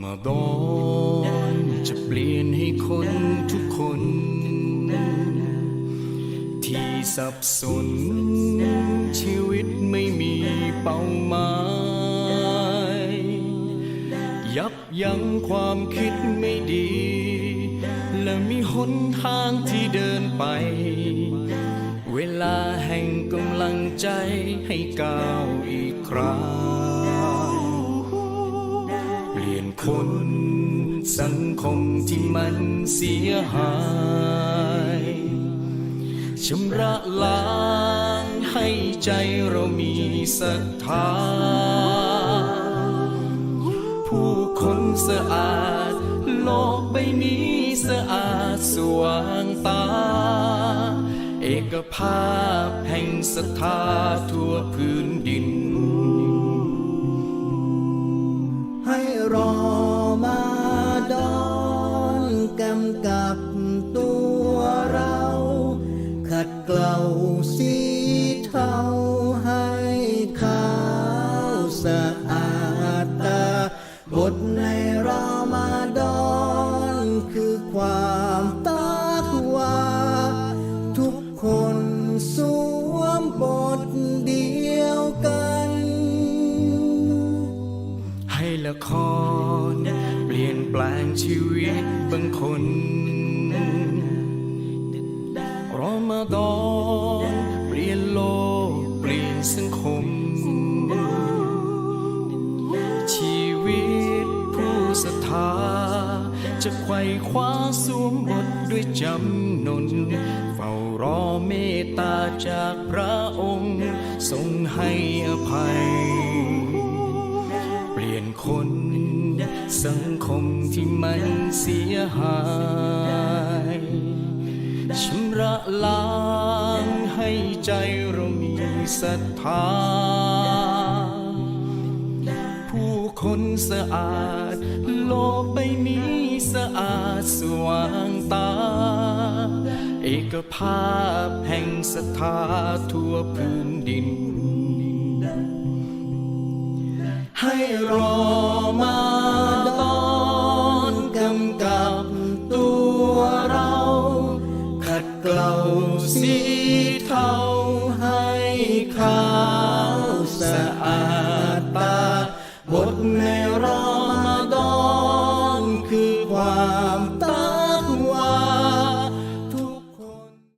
มาดอนจะเปลี่ยนให้คนทุกคน ที่สับสน ชีวิตไม่มีเป้าหมาย ยับยั้งความคิดไม่ดี และมีหนทางที่เดินไป เวลาแห่งกำลังใจให้ก้าวอีกครั้ง คน สังคมที่มันเสียหายชำระล้างให้ใจเรามีศรัทธา ผู้คนสะอาด โลกใบนี้สะอาดสว่างตา เอกภาพแห่งศรัทธาทั่วพื้นดิน ในรอมาดอนคือความตักวา ทุกคนสวมบทเดียวกัน ให้ละครเปลี่ยนแปลงชีวิตบางคนรอมาดอนเปลี่ยนโลกเปลี่ยนสังคม จะไขว่คว้าสวมบทด้วยจำนน เฝ้ารอเมตตาจากพระองค์ ทรงให้อภัย เปลี่ยนคนสังคมที่มันเสียหายชำระล้างให้ใจเรามีศรัทธา ผู้คนสะอาดโลกใบนี้ อาสว่างตา เอกภาพแห่งศรัทธาทั่วพื้นดิน ให้รอมาดอนกำกับตัวเรา ขัดเกลาสีเทาให้ขาวสะอาด ความต